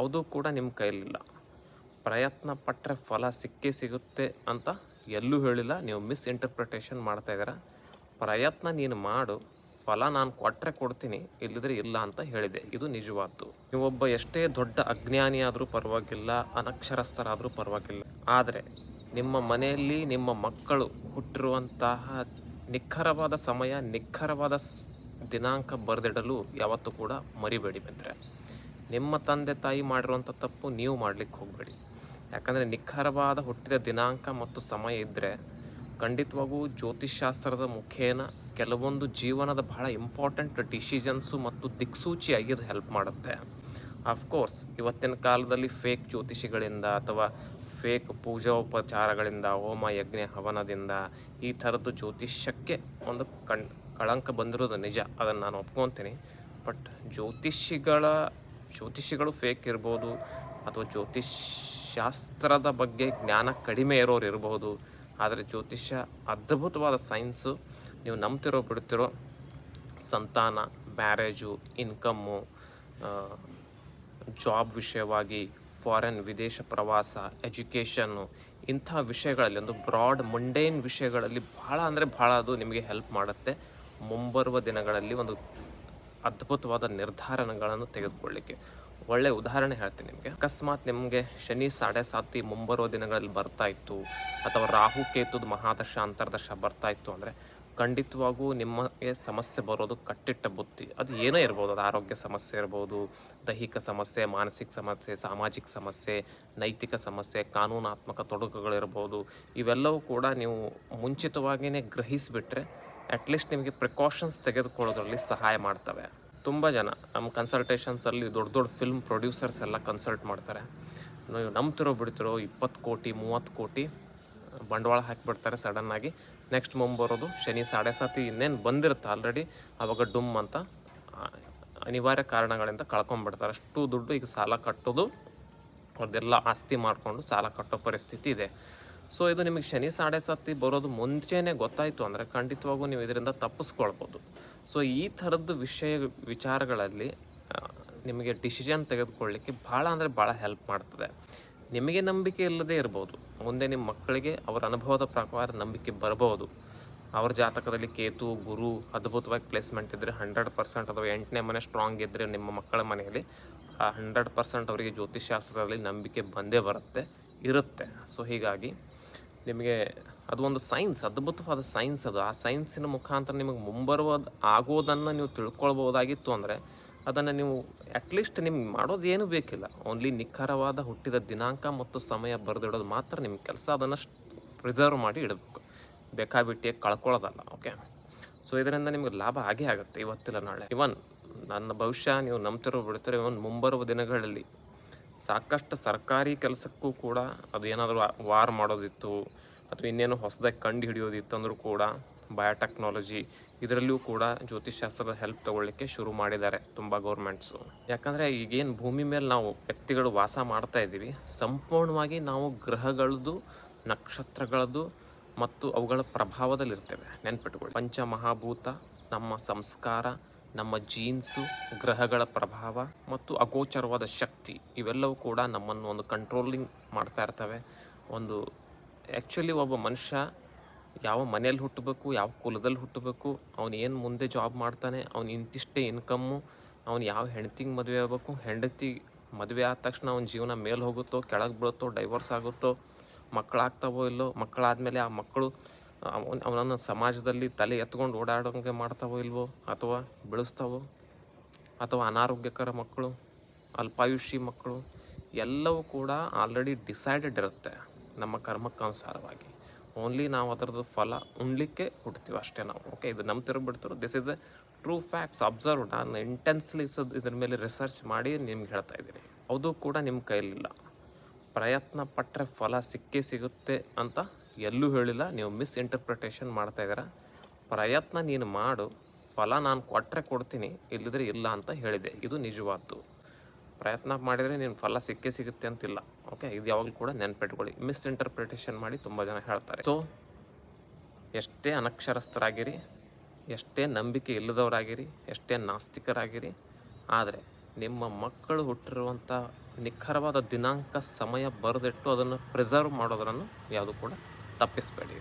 ಯಾವುದೂ ಕೂಡ ನಿಮ್ಮ ಕೈಲಿಲ್ಲ. ಪ್ರಯತ್ನ ಪಟ್ಟರೆ ಫಲ ಸಿಕ್ಕೇ ಸಿಗುತ್ತೆ ಅಂತ ಎಲ್ಲೂ ಹೇಳಿಲ್ಲ. ನೀವು ಮಿಸ್ ಇಂಟರ್ಪ್ರಿಟೇಷನ್ ಮಾಡ್ತಾ ಇದ್ದೀರಾ. ಪ್ರಯತ್ನ ನೀನು ಮಾಡು. ಫಲ ನಾನು ಕೊಟ್ಟರೆ ಕೊಡ್ತೀನಿ ಇಲ್ಲದ್ರೆ ಇಲ್ಲ ಅಂತ ಹೇಳಿದೆ. ಇದು ನಿಜವಾದ್ದು. ನೀವೊಬ್ಬ ಎಷ್ಟೇ ದೊಡ್ಡ ಅಜ್ಞಾನಿ ಆದರೂ ಪರವಾಗಿಲ್ಲ, ಅನಕ್ಷರಸ್ಥರಾದರೂ ಪರವಾಗಿಲ್ಲ. ಆದರೆ ನಿಮ್ಮ ಮನೆಯಲ್ಲಿ ನಿಮ್ಮ ಮಕ್ಕಳು ಹುಟ್ಟಿರುವಂತಹ ನಿಖರವಾದ ಸಮಯ, ನಿಖರವಾದ ದಿನಾಂಕ ಬರೆದಿಡಲು ಯಾವತ್ತೂ ಕೂಡ ಮರಿಬೇಡಿ ಮಿತ್ರೆ ನಿಮ್ಮ ತಂದೆ ತಾಯಿ ಮಾಡಿರುವಂಥ ತಪ್ಪು ನೀವು ಮಾಡಲಿಕ್ಕೆ ಹೋಗಬೇಡಿ. ಯಾಕಂದರೆ ನಿಖರವಾದ ಹುಟ್ಟಿದ ದಿನಾಂಕ ಮತ್ತು ಸಮಯ ಇದ್ದರೆ ಖಂಡಿತವಾಗೂ ಜ್ಯೋತಿಷ್ಶಾಸ್ತ್ರದ ಮುಖೇನ ಕೆಲವೊಂದು ಜೀವನದ ಬಹಳ ಇಂಪಾರ್ಟೆಂಟ್ ಡಿಸಿಷನ್ಸು ಮತ್ತು ದಿಕ್ಸೂಚಿಯಾಗಿ ಅದು ಹೆಲ್ಪ್ ಮಾಡುತ್ತೆ. ಅಫ್ಕೋರ್ಸ್ ಇವತ್ತಿನ ಕಾಲದಲ್ಲಿ ಫೇಕ್ ಜ್ಯೋತಿಷಿಗಳಿಂದ ಅಥವಾ ಫೇಕ್ ಪೂಜೋಪಚಾರಗಳಿಂದ, ಹೋಮ, ಯಜ್ಞ, ಹವನದಿಂದ ಈ ಥರದ್ದು ಜ್ಯೋತಿಷ್ಯಕ್ಕೆ ಒಂದು ಕಣ್, ಕಳಂಕ ಬಂದಿರೋದು ನಿಜ. ಅದನ್ನು ನಾನು ಒಪ್ಕೊತೀನಿ. ಬಟ್ ಜ್ಯೋತಿಷಿಗಳ ಜ್ಯೋತಿಷಿಗಳು ಫೇಕ್ ಇರ್ಬೋದು ಅಥವಾ ಜ್ಯೋತಿಷ್ ಶಾಸ್ತ್ರದ ಬಗ್ಗೆ ಜ್ಞಾನ ಕಡಿಮೆ ಇರೋರು ಇರಬಹುದು ಆದರೆ ಜ್ಯೋತಿಷ್ಯ ಅದ್ಭುತವಾದ ಸೈನ್ಸು ನೀವು ನಂಬ್ತಿರೋ, ಬಿಡ್ತಿರೋ ಸಂತಾನ ಮ್ಯಾರೇಜು ಇನ್ಕಮ್ಮು ಜಾಬ್ ವಿಷಯವಾಗಿ ಫಾರಿನ್ ವಿದೇಶ ಪ್ರವಾಸ ಎಜುಕೇಷನ್ನು ಇಂಥ ವಿಷಯಗಳಲ್ಲಿ ಒಂದು ಬ್ರಾಡ್ ಮುಂಡೇನ್ ವಿಷಯಗಳಲ್ಲಿ ಭಾಳ ಅಂದರೆ ಭಾಳ ಅದು ನಿಮಗೆ ಹೆಲ್ಪ್ ಮಾಡುತ್ತೆ. ಮುಂಬರುವ ದಿನಗಳಲ್ಲಿ ಒಂದು ಅದ್ಭುತವಾದ ನಿರ್ಧಾರಗಳನ್ನು ತೆಗೆದುಕೊಳ್ಳಿಕ್ಕೆ. ಒಳ್ಳೆ ಉದಾಹರಣೆ ಹೇಳ್ತೀನಿ ನಿಮಗೆ. ಅಕಸ್ಮಾತ್ ನಿಮಗೆ ಶನಿ ಸಾಡೆ ಸಾತಿ ಮುಂಬರುವ ದಿನಗಳಲ್ಲಿ ಬರ್ತಾ ಇತ್ತು, ಅಥವಾ ರಾಹು ಕೇತುದ ಮಹಾದಶ, ಅಂತರ್ದಶ ಬರ್ತಾ ಇತ್ತು ಅಂದರೆ ಖಂಡಿತವಾಗೂ ನಿಮಗೆ ಸಮಸ್ಯೆ ಬರೋದು ಕಟ್ಟಿಟ್ಟ ಬುತ್ತಿ. ಅದು ಏನೇ ಇರ್ಬೋದು, ಅದು ಆರೋಗ್ಯ ಸಮಸ್ಯೆ ಇರ್ಬೋದು, ದೈಹಿಕ ಸಮಸ್ಯೆ, ಮಾನಸಿಕ ಸಮಸ್ಯೆ, ಸಾಮಾಜಿಕ ಸಮಸ್ಯೆ, ನೈತಿಕ ಸಮಸ್ಯೆ, ಕಾನೂನಾತ್ಮಕ ತೊಡಕುಗಳಿರ್ಬೋದು. ಇವೆಲ್ಲವೂ ಕೂಡ ನೀವು ಮುಂಚಿತವಾಗಿಯೇ ಗ್ರಹಿಸಿಬಿಟ್ರೆ ಅಟ್ಲೀಸ್ಟ್ ನಿಮಗೆ ಪ್ರಿಕಾಷನ್ಸ್ ತೆಗೆದುಕೊಳ್ಳೋದ್ರಲ್ಲಿ ಸಹಾಯ ಮಾಡ್ತವೆ. ತುಂಬ ಜನ ನಮ್ಮ ಕನ್ಸಲ್ಟೇಷನ್ಸಲ್ಲಿ ದೊಡ್ಡ ದೊಡ್ಡ ಫಿಲ್ಮ್ ಪ್ರೊಡ್ಯೂಸರ್ಸ್ ಎಲ್ಲ ಕನ್ಸಲ್ಟ್ ಮಾಡ್ತಾರೆ. ನೀವು ನಂಬ್ತಿರೋ ಬಿಡ್ತಿರೋ ಇಪ್ಪತ್ತು ಕೋಟಿ, ಮೂವತ್ತು ಕೋಟಿ ಬಂಡವಾಳ ಹಾಕಿಬಿಡ್ತಾರೆ ಸಡನ್ನಾಗಿ ನೆಕ್ಸ್ಟ್ ಮುಂಬರೋದು ಶನಿ ಸಾಡೆ ಸಾತಿ ಇನ್ನೇನು ಬಂದಿರುತ್ತೆ ಆಲ್ರೆಡಿ ಆವಾಗ ಡುಮ್ ಅಂತ ಅನಿವಾರ್ಯ ಕಾರಣಗಳಿಂದ ಕಳ್ಕೊಂಡ್ಬಿಡ್ತಾರೆ ಅಷ್ಟು ದುಡ್ಡು ಈಗ ಸಾಲ ಕಟ್ಟೋದು ಅವ್ರದ್ದೆಲ್ಲ ಆಸ್ತಿ ಮಾಡಿಕೊಂಡು ಸಾಲ ಕಟ್ಟೋ ಪರಿಸ್ಥಿತಿ ಇದೆ. ಸೊ ಇದು ನಿಮಗೆ ಶನಿ, ಸಾಡೆ ಸತ್ತಿ ಬರೋದು ಮುಂಚೆನೇ ಗೊತ್ತಾಯಿತು ಅಂದರೆ ಖಂಡಿತವಾಗೂ ನೀವು ಇದರಿಂದ ತಪ್ಪಿಸ್ಕೊಳ್ಬೋದು. ಸೊ ಈ ಥರದ್ದು ವಿಷಯ ವಿಚಾರಗಳಲ್ಲಿ ನಿಮಗೆ ಡಿಸಿಷನ್ ತೆಗೆದುಕೊಳ್ಳಿಕ್ಕೆ ಭಾಳ ಅಂದರೆ ಭಾಳ ಹೆಲ್ಪ್ ಮಾಡ್ತದೆ. ನಿಮಗೆ ನಂಬಿಕೆ ಇಲ್ಲದೇ ಇರ್ಬೋದು. ಮುಂದೆ ನಿಮ್ಮ ಮಕ್ಕಳಿಗೆ ಅವರ ಅನುಭವದ ಪ್ರಕಾರ ನಂಬಿಕೆ ಬರಬಹುದು. ಅವ್ರ ಜಾತಕದಲ್ಲಿ ಕೇತು, ಗುರು, ಅದ್ಭುತವಾಗಿ ಪ್ಲೇಸ್ಮೆಂಟ್ ಇದ್ದರೆ ಹಂಡ್ರೆಡ್ ಪರ್ಸೆಂಟ್ ಅಥವಾ ಎಂಟನೇ ಮನೆ ಸ್ಟ್ರಾಂಗ್ ಇದ್ದರೆ ನಿಮ್ಮ ಮಕ್ಕಳ ಮನೆಯಲ್ಲಿ, ಆ ಹಂಡ್ರೆಡ್ ಪರ್ಸೆಂಟ್ ಅವರಿಗೆ ಜ್ಯೋತಿಷ್ಶಾಸ್ತ್ರದಲ್ಲಿ ನಂಬಿಕೆ ಬಂದೇ ಬರುತ್ತೆ, ಇರುತ್ತೆ. ಸೊ ಹೀಗಾಗಿ ನಿಮಗೆ ಅದು ಒಂದು ಸೈನ್ಸ್, ಅದ್ಭುತವಾದ ಸೈನ್ಸ್ ಅದು. ಆ ಸೈನ್ಸಿನ ಮುಖಾಂತರ ನಿಮಗೆ ಮುಂಬರುವ ಆಗೋದನ್ನು ನೀವು ತಿಳ್ಕೊಳ್ಬೋದಾಗಿತ್ತು ಅಂದರೆ ಅದನ್ನು ನೀವು ಅಟ್ಲೀಸ್ಟ್ ನಿಮ್ಗೆ ಮಾಡೋದು ಏನೂ ಬೇಕಿಲ್ಲ. ಓನ್ಲಿ ನಿಖರವಾದ ಹುಟ್ಟಿದ ದಿನಾಂಕ ಮತ್ತು ಸಮಯ ಬರೆದಿಡೋದು ಮಾತ್ರ ನಿಮ್ಮ ಕೆಲಸ. ಅದನ್ನು ಪ್ರಿಸರ್ವ್ ಮಾಡಿ ಇಡಬೇಕು. ಬೇಕಾಬಿಟ್ಟಿಯಾಗಿ ಕಳ್ಕೊಳ್ಳೋದಲ್ಲ ಓಕೆ ಸೊ ಇದರಿಂದ ನಿಮಗೆ ಲಾಭ ಆಗೇ ಆಗುತ್ತೆ ಇವತ್ತಿಲ್ಲ ನಾಳೆ. ಇವನ್ ನನ್ನ ಭವಿಷ್ಯ ನೀವು ನಂಬ್ತಿರೋ, ಬಿಡ್ತಿರೋ ಇವನ್ ಮುಂಬರುವ ದಿನಗಳಲ್ಲಿ ಸಾಕಷ್ಟು ಸರ್ಕಾರಿ ಕೆಲಸಕ್ಕೂ ಕೂಡ ಅದು ಏನಾದರೂ ವಾರ್ ಮಾಡೋದಿತ್ತು ಅಥವಾ ಇನ್ನೇನು ಹೊಸದಾಗಿ ಕಂಡು ಹಿಡಿಯೋದಿತ್ತು ಅಂದರೂ ಕೂಡ ಬಯೋಟೆಕ್ನಾಲಜಿ ಇದರಲ್ಲಿಯೂ ಕೂಡ ಜ್ಯೋತಿಷ್ಶಾಸ್ತ್ರದ ಹೆಲ್ಪ್ ತಗೊಳ್ಳಿಕ್ಕೆ ಶುರು ಮಾಡಿದ್ದಾರೆ ತುಂಬ ಗೌರ್ಮೆಂಟ್ಸು ಯಾಕಂದರೆ ಈಗೇನು ಭೂಮಿ ಮೇಲೆ ನಾವು ವ್ಯಕ್ತಿಗಳು ವಾಸ ಮಾಡ್ತಾ ಇದ್ದೀವಿ, ಸಂಪೂರ್ಣವಾಗಿ ನಾವು ಗ್ರಹಗಳದ್ದು, ನಕ್ಷತ್ರಗಳದ್ದು ಮತ್ತು ಅವುಗಳ ಪ್ರಭಾವದಲ್ಲಿರ್ತೇವೆ. ನೆನ್ಪಿಟ್ಕೊಳ್ಳಿ. ಪಂಚಮಹಾಭೂತ, ನಮ್ಮ ಸಂಸ್ಕಾರ ನಮ್ಮ ಜೀನ್ಸು, ಗ್ರಹಗಳ ಪ್ರಭಾವ ಮತ್ತು ಅಗೋಚರವಾದ ಶಕ್ತಿ ಇವೆಲ್ಲವೂ ಕೂಡ ನಮ್ಮನ್ನು ಒಂದು ಕಂಟ್ರೋಲಿಂಗ್ ಮಾಡ್ತಾ ಇರ್ತವೆ. ಒಂದು ಆ್ಯಕ್ಚುಲಿ ಒಬ್ಬ ಮನುಷ್ಯ ಯಾವ ಮನೇಲಿ ಹುಟ್ಟಬೇಕು, ಯಾವ ಕುಲದಲ್ಲಿ ಹುಟ್ಟಬೇಕು, ಅವನು ಏನು ಮುಂದೆ ಜಾಬ್ ಮಾಡ್ತಾನೆ, ಅವ್ನು ಇಂತಿಷ್ಟೇ ಇನ್ಕಮ್ಮು ಅವ್ನು ಯಾವ ಹೆಂಡತಿಗೆ ಮದುವೆ ಆಗಬೇಕು, ಹೆಂಡತಿ ಮದುವೆ ಆದ ತಕ್ಷಣ ಅವ್ನ ಜೀವನ ಮೇಲೆ ಹೋಗುತ್ತೋ, ಕೆಳಗೆ ಬೀಳುತ್ತೋ ಡೈವರ್ಸ್ ಆಗುತ್ತೋ ಮಕ್ಕಳಾಗ್ತಾವೋ ಇಲ್ಲೋ ಮಕ್ಕಳಾದಮೇಲೆ ಆ ಮಕ್ಕಳು ಅವನ ಅವನನ್ನು ಸಮಾಜದಲ್ಲಿ ತಲೆ ಎತ್ಕೊಂಡು ಓಡಾಡೋಂಗೆ ಮಾಡ್ತಾವೋ ಇಲ್ವೋ, ಅಥವಾ ಬೆಳೆಸ್ತಾವೋ, ಅಥವಾ ಅನಾರೋಗ್ಯಕರ ಮಕ್ಕಳು, ಅಲ್ಪಾಯುಷಿ ಮಕ್ಕಳು, ಎಲ್ಲವೂ ಕೂಡ ಆಲ್ರೆಡಿ ಡಿಸೈಡೆಡ್ ಇರುತ್ತೆ ನಮ್ಮ ಕರ್ಮಕ್ಕನುಸಾರವಾಗಿ. ಓನ್ಲಿ ನಾವು ಅದರದ್ದು ಫಲ ಉಣ್ಲಿಕ್ಕೆ ಹುಡ್ತೀವಿ ಅಷ್ಟೇ ನಾವು ಓಕೆ ಇದು ನಂಬ್ತಿರೋ ಬಿಡ್ತಿರೋ this is a true facts observe ನಾನು ಇಂಟೆನ್ಸ್ಲಿ ಇದ್ರ ಮೇಲೆ ರಿಸರ್ಚ್ ಮಾಡಿ ನಿಮ್ಗೆ ಹೇಳ್ತಾ ಇದ್ದೀನಿ. ಅದು ಕೂಡ ನಿಮ್ಮ ಕೈಲಿಲ್ಲ. ಪ್ರಯತ್ನ ಪಟ್ಟರೆ ಫಲ ಸಿಕ್ಕೇ ಸಿಗುತ್ತೆ ಅಂತ ಎಲ್ಲೂ ಹೇಳಿಲ್ಲ ನೀವು ಮಿಸ್ ಇಂಟರ್ಪ್ರಿಟೇಷನ್ ಮಾಡ್ತಾ ಇದ್ದೀರಾ. ಪ್ರಯತ್ನ ನೀನು ಮಾಡು ಫಲ ನಾನು ಕೊಟ್ಟರೆ ಕೊಡ್ತೀನಿ ಇಲ್ಲದ್ರೆ ಇಲ್ಲ ಅಂತ ಹೇಳಿದೆ. ಇದು ನಿಜವಾದ್ದು. ಪ್ರಯತ್ನ ಮಾಡಿದರೆ ನೀನು ಫಲ ಸಿಕ್ಕೇ ಸಿಗುತ್ತೆ ಅಂತಿಲ್ಲ. ಓಕೆ ಇದು ಯಾವಾಗಲೂ ಕೂಡ ನೆನ್ಪಿಟ್ಕೊಳ್ಳಿ. ಮಿಸ್ ಇಂಟರ್ಪ್ರಿಟೇಷನ್ ಮಾಡಿ ತುಂಬ ಜನ ಹೇಳ್ತಾರೆ. ಸೊ ಎಷ್ಟೇ ಅನಕ್ಷರಸ್ಥರಾಗಿರಿ ಎಷ್ಟೇ ನಂಬಿಕೆ ಇಲ್ಲದವರಾಗಿರಿ ಎಷ್ಟೇ ನಾಸ್ತಿಕರಾಗಿರಿ ಆದರೆ ನಿಮ್ಮ ಮಕ್ಕಳು ಹುಟ್ಟಿರುವಂಥ ನಿಖರವಾದ ದಿನಾಂಕ ಸಮಯ ಬರೆದಿಟ್ಟು ಅದನ್ನು ಪ್ರಿಸರ್ವ್ ಮಾಡೋದನ್ನು ಯಾವುದು ಕೂಡ तपिस पड़ी